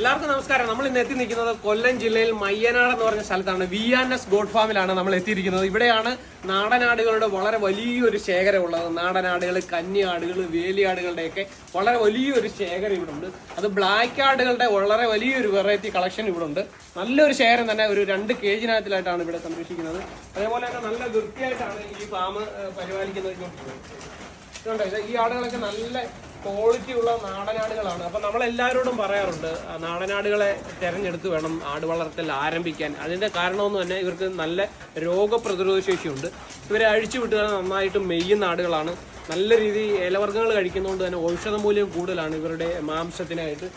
എല്ലാവർക്കും നമസ്കാരം. നമ്മൾ ഇന്ന് എത്തി നിൽക്കുന്നത് കൊല്ലം ജില്ലയിൽ മയ്യനാട് എന്ന് പറഞ്ഞ സ്ഥലത്താണ്. വി ആൻ എസ് ഗോഡ് ഫാമിലാണ് നമ്മൾ എത്തിയിരിക്കുന്നത്. ഇവിടെയാണ് നാടനാടുകളുടെ വളരെ വലിയൊരു ശേഖരം ഉള്ളത് നാടനാടുകൾ കന്നിയാടുകൾ വേലിയാടുകളുടെയൊക്കെ വളരെ വലിയൊരു ശേഖരം ഇവിടെ ഉണ്ട് അത് ബ്ലാക്ക് ആടുകളുടെ വളരെ വലിയൊരു വെറൈറ്റി കളക്ഷൻ ഇവിടെ ഉണ്ട് നല്ലൊരു ശേഖരം തന്നെ ഒരു രണ്ട് കേജിനകത്തിലായിട്ടാണ് ഇവിടെ സംരക്ഷിക്കുന്നത്. അതേപോലെ തന്നെ നല്ല വൃത്തിയായിട്ടാണ് ഈ ഫാം പരിപാലിക്കുന്നത്. ഈ ആടുകളൊക്കെ നല്ല ക്വാളിറ്റി ഉള്ള നാടനാടുകളാണ്. അപ്പൊ നമ്മളെല്ലാവരോടും പറയാറുണ്ട് നാടനാടുകളെ തെരഞ്ഞെടുത്ത് വേണം ആട് വളർത്തൽ ആരംഭിക്കാൻ. അതിന്റെ കാരണമെന്ന് തന്നെ ഇവർക്ക് നല്ല രോഗപ്രതിരോധ ശേഷിയുണ്ട് ഇവരെ അഴിച്ചു നന്നായിട്ട് മെയ്യുന്ന ആടുകളാണ്. നല്ല രീതിയിൽ ഇലവർഗങ്ങൾ കഴിക്കുന്നതുകൊണ്ട് തന്നെ ഔഷധ മൂല്യം കൂടുതലാണ് ഇവരുടെ മാംസത്തിനായിട്ട്.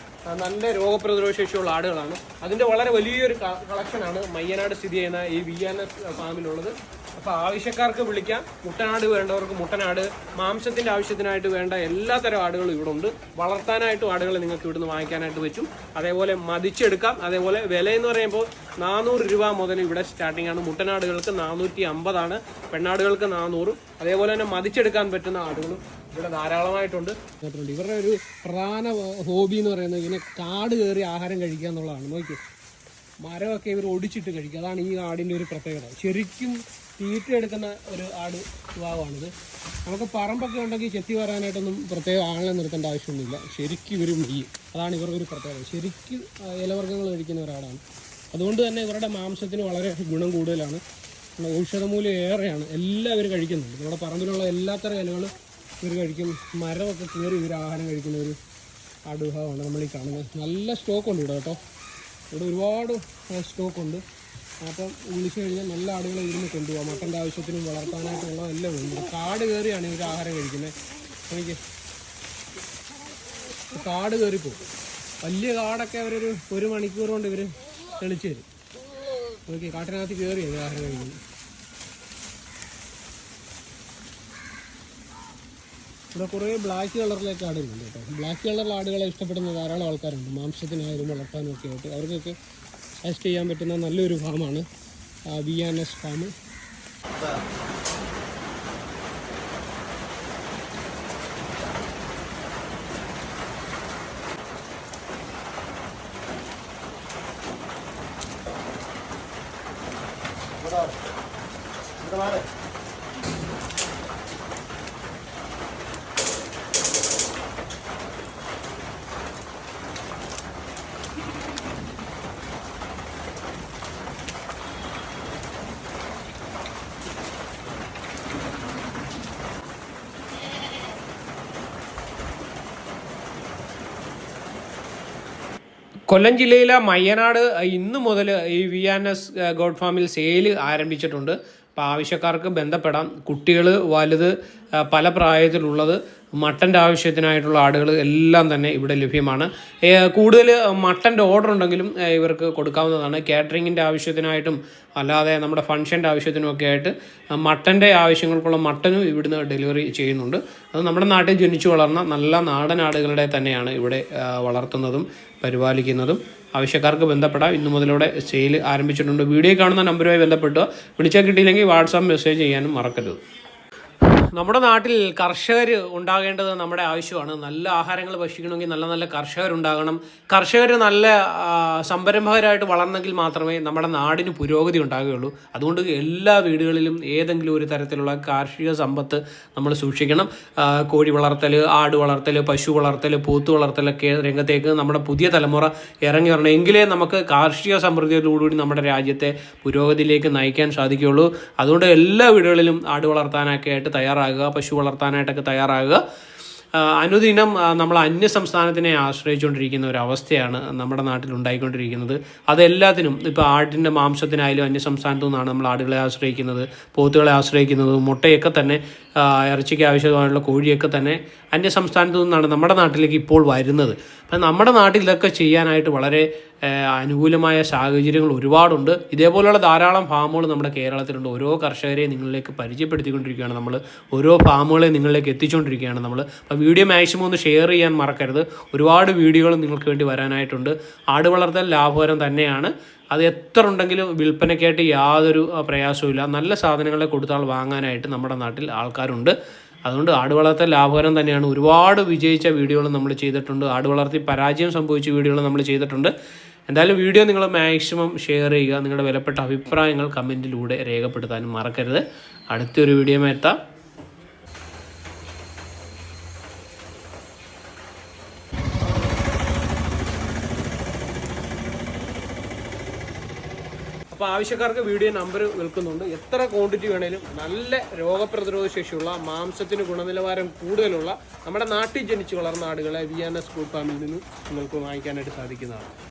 നല്ല രോഗപ്രതിരോധ ശേഷിയുള്ള ആടുകളാണ്. അതിന്റെ വളരെ വലിയൊരു കളക്ഷനാണ് മയ്യനാട് സ്ഥിതി ചെയ്യുന്ന ഈ വി എൻ എസ് ഫാമിലുള്ളത്. അപ്പോൾ ആവശ്യക്കാർക്ക് വിളിക്കാം. മുട്ടനാട് വേണ്ടവർക്ക് മുട്ടനാട്. മാംസത്തിന്റെ ആവശ്യത്തിനായിട്ട് വേണ്ട എല്ലാ തരം ആടുകളും ഇവിടെ ഉണ്ട് വളർത്താനായിട്ടും ആടുകൾ നിങ്ങൾക്ക് ഇവിടുന്ന് വാങ്ങിക്കാനായിട്ട് വെച്ചു അതേപോലെ മതിച്ചെടുക്കാം. അതേപോലെ വില എന്ന് പറയുമ്പോൾ നാനൂറ് രൂപ മുതൽ ഇവിടെ സ്റ്റാർട്ടിംഗ് ആണ് മുട്ടനാടുകൾക്ക് നാനൂറ്റി അമ്പതാണ്. പെണ്ണാടുകൾക്ക് നാനൂറും. അതേപോലെ തന്നെ മതിച്ചെടുക്കാൻ പറ്റുന്ന ആടുകളും ഇവിടെ ധാരാളമായിട്ടുണ്ട്. ഇവരുടെ ഒരു പ്രധാന ഹോബി എന്ന് പറയുന്നത് ഇങ്ങനെ കാട് കയറി ആഹാരം കഴിക്കുക എന്നുള്ളതാണ്. നോക്കി മരമൊക്കെ ഇവർ ഒടിച്ചിട്ട് കഴിക്കുക. അതാണ് ഈ ആടിന്റെ ഒരു പ്രത്യേകത. ശരിക്കും തീറ്റ എടുക്കുന്ന ഒരു ആട് സ്വഭാവമാണിത് നമുക്ക് പറമ്പൊക്കെ ഉണ്ടെങ്കിൽ ചെത്തി വരാനായിട്ടൊന്നും പ്രത്യേക ആളെ നിർത്തേണ്ട ആവശ്യമൊന്നുമില്ല. ശരിക്കും ഇവരും മെയ്യും അതാണ് ഇവരുടെ ഒരു പ്രത്യേകത. ശരിക്കും ഇലവർഗങ്ങൾ കഴിക്കുന്ന ഒരാടാണ് അതുകൊണ്ട് തന്നെ ഇവരുടെ മാംസത്തിന് വളരെ ഗുണം കൂടുതലാണ്. ഔഷധമൂല്യം ഏറെയാണ്. എല്ലാവരും കഴിക്കുന്നുണ്ട്. നമ്മുടെ പറമ്പിലുള്ള എല്ലാത്തരം ഇലകളും ഇവർ കഴിക്കും. മരമൊക്കെ കയറി ഇവർ ആഹാരം കഴിക്കുന്ന ഒരു അടുഭാവമാണ് നമ്മൾ ഈ കാണുന്നത്. നല്ല സ്റ്റോക്ക് ഉണ്ട് ഇവിടെ കേട്ടോ. ഇവിടെ ഒരുപാട് സ്റ്റോക്ക് ഉണ്ട്. അപ്പം വിളിച്ചു കഴിഞ്ഞാൽ നല്ല ആടുകളെ ഇരുന്ന് കൊണ്ടുപോകാം. മട്ടന്റെ ആവശ്യത്തിനും വളർത്താനായിട്ടുള്ള എല്ലാം ഉണ്ട്. കാട് കയറിയാണ് ഇവർ ആഹാരം കഴിക്കുന്നത്. എനിക്ക് കാട് കയറിപ്പോകും. വലിയ കാടൊക്കെ അവരൊരു ഒരു മണിക്കൂർ കൊണ്ട് ഇവർ തെളിച്ച് തരും. നോക്കി കാട്ടിനകത്ത് കയറി ആഹാരം കഴിക്കുന്നു ഇവിടെ കുറേ ബ്ലാക്ക് കളറിലേക്ക് ആടുകളുണ്ട് കേട്ടോ. ബ്ലാക്ക് കളറിൽ ആടുകളെ ഇഷ്ടപ്പെടുന്ന ധാരാളം ആൾക്കാരുണ്ട്. മാംസത്തിനായാലും വളർത്താനും ഒക്കെ ആയിട്ട് അവർക്കൊക്കെ സജസ്റ്റ് ചെയ്യാൻ പറ്റുന്ന നല്ലൊരു ഫാമാണ് V and S farm Kollam ജില്ലയിലെ മയ്യനാട് ഇന്നു മുതൽ ഈ വി ആൻ എസ് ഗോഡ് ഫാമിൽ സെയിൽ ആരംഭിച്ചിട്ടുണ്ട്. അപ്പോൾ ആവശ്യക്കാർക്ക് ബന്ധപ്പെടാം. കുട്ടികൾ വലുത് പല പ്രായത്തിലുള്ളത് മട്ടന്റെ ആവശ്യത്തിനായിട്ടുള്ള ആടുകൾ എല്ലാം തന്നെ ഇവിടെ ലഭ്യമാണ്. കൂടുതൽ മട്ടന്റെ ഓർഡർ ഉണ്ടെങ്കിലും ഇവർക്ക് കൊടുക്കാവുന്നതാണ്. കാറ്ററിങ്ങിന്റെ ആവശ്യത്തിനായിട്ടും അല്ലാതെ നമ്മുടെ ഫംഗ്ഷന്റെ ആവശ്യത്തിനും ഒക്കെ ആയിട്ട് മട്ടന്റെ ആവശ്യങ്ങൾക്കുള്ള മട്ടനും ഇവിടുന്ന് ഡെലിവറി ചെയ്യുന്നുണ്ട്. അത് നമ്മുടെ നാട്ടിൽ ജനിച്ചു വളർന്ന നല്ല നാടൻ ആടുകളുടെ തന്നെയാണ് ഇവിടെ വളർത്തുന്നതും പരിപാലിക്കുന്നതും. ആവശ്യക്കാർക്ക് ബന്ധപ്പെടാം. ഇന്നു മുതലൂടെ സെയിൽ ആരംഭിച്ചിട്ടുണ്ട്. വീഡിയോ കാണുന്ന നമ്പറുമായി ബന്ധപ്പെട്ടുക വിളിച്ചാൽ കിട്ടിയില്ലെങ്കിൽ വാട്സാപ്പ് മെസ്സേജ് ചെയ്യാനും മറക്കരുത്. നമ്മുടെ നാട്ടിൽ കർഷകർ ഉണ്ടാകേണ്ടത് നമ്മുടെ ആവശ്യമാണ്. നല്ല ആഹാരങ്ങൾ ഭക്ഷിക്കണമെങ്കിൽ നല്ല നല്ല കർഷകരുണ്ടാകണം. കർഷകർ നല്ല സംരംഭകരായിട്ട് വളർന്നെങ്കിൽ മാത്രമേ നമ്മുടെ നാടിന് പുരോഗതി ഉണ്ടാകുകയുള്ളൂ. അതുകൊണ്ട് എല്ലാ വീടുകളിലും ഏതെങ്കിലും ഒരു തരത്തിലുള്ള കാർഷിക സമ്പത്ത് നമ്മൾ സൂക്ഷിക്കണം. കോഴി വളർത്തൽ ആട് വളർത്തൽ പശു വളർത്തൽ പോത്ത് വളർത്തലൊക്കെ രംഗത്തേക്ക് നമ്മുടെ പുതിയ തലമുറ ഇറങ്ങി വരണം. എങ്കിലേ നമുക്ക് കാർഷിക സമൃദ്ധിയോടുകൂടി നമ്മുടെ രാജ്യത്തെ പുരോഗതിയിലേക്ക് നയിക്കാൻ സാധിക്കുകയുള്ളൂ. അതുകൊണ്ട് എല്ലാ വീടുകളിലും ആട് വളർത്താനൊക്കെ ആയിട്ട് തയ്യാറാകുക പശു വളർത്താനായിട്ടൊക്കെ തയ്യാറാകുക. അനുദിനം നമ്മൾ അന്യ സംസ്ഥാനത്തിനെ ആശ്രയിച്ചുകൊണ്ടിരിക്കുന്ന ഒരു അവസ്ഥയാണ് നമ്മുടെ നാട്ടിൽ ഉണ്ടായിക്കൊണ്ടിരിക്കുന്നത്. അതെല്ലാത്തിനും ഇപ്പോൾ ആടിന്റെ മാംസത്തിനായാലും അന്യ സംസ്ഥാനത്തു നിന്നാണ് നമ്മൾ ആടുകളെ ആശ്രയിക്കുന്നത് പോത്തുകളെ ആശ്രയിക്കുന്നത് മുട്ടയൊക്കെ തന്നെ ഇറച്ചിക്ക് ആവശ്യമായിട്ടുള്ള കോഴിയൊക്കെ തന്നെ അന്യ സംസ്ഥാനത്തു നിന്നാണ് നമ്മുടെ നാട്ടിലേക്ക് ഇപ്പോൾ വരുന്നത്. അപ്പം നമ്മുടെ നാട്ടിൽ ഇതൊക്കെ ചെയ്യാനായിട്ട് വളരെ അനുകൂലമായ സാഹചര്യങ്ങൾ ഒരുപാടുണ്ട്. ഇതേപോലെയുള്ള ധാരാളം ഫാമുകൾ നമ്മുടെ കേരളത്തിലുണ്ട്. ഓരോ കർഷകരെയും നിങ്ങളിലേക്ക് പരിചയപ്പെടുത്തിക്കൊണ്ടിരിക്കുകയാണ് നമ്മൾ ഓരോ ഫാമുകളെ നിങ്ങളിലേക്ക് എത്തിച്ചുകൊണ്ടിരിക്കുകയാണ് നമ്മൾ അപ്പോൾ വീഡിയോ മാക്സിമം ഒന്ന് ഷെയർ ചെയ്യാൻ മറക്കരുത്. ഒരുപാട് വീഡിയോകൾ നിങ്ങൾക്ക് വേണ്ടി വരാനായിട്ടുണ്ട്. ആട് വളർത്തൽ ലാഭകരം തന്നെയാണ്. അത് എത്ര ഉണ്ടെങ്കിലും വിൽപ്പനയ്ക്കായിട്ട് യാതൊരു പ്രയാസവും പ്രയാസവുമില്ല നല്ല സാധനങ്ങളെ കൊടുത്താൽ വാങ്ങാനായിട്ട് നമ്മുടെ നാട്ടിൽ ആൾക്കാരുണ്ട്. അതുകൊണ്ട് ആട് വളർത്തൽ ലാഭകരം തന്നെയാണ്. ഒരുപാട് വിജയിച്ച വീഡിയോകൾ നമ്മൾ ചെയ്തിട്ടുണ്ട്. ആട് വളർത്തി പരാജയം സംഭവിച്ച വീഡിയോകൾ നമ്മൾ ചെയ്തിട്ടുണ്ട്. എന്തായാലും വീഡിയോ നിങ്ങൾ മാക്സിമം ഷെയർ ചെയ്യുക. നിങ്ങളുടെ വിലപ്പെട്ട അഭിപ്രായങ്ങൾ കമന്റിലൂടെ രേഖപ്പെടുത്താനും മറക്കരുത്. അടുത്തൊരു വീഡിയോ എത്താം. അപ്പോൾ ആവശ്യക്കാർക്ക് വീഡിയോ നമ്പർ വിൽക്കുന്നുണ്ട്. എത്ര ക്വാണ്ടിറ്റി വേണേലും നല്ല രോഗപ്രതിരോധ ശേഷിയുള്ള മാംസത്തിന് ഗുണനിലവാരം കൂടുതലുള്ള നമ്മുടെ നാട്ടിൽ ജനിച്ചു വളർന്ന ആടുകളെ വി എൻ എസ് ഗ്രൂപ്പ് ഫാമിൽ നിന്നും നിങ്ങൾക്ക് വാങ്ങിക്കാനായിട്ട് സാധിക്കുന്നതാണ്.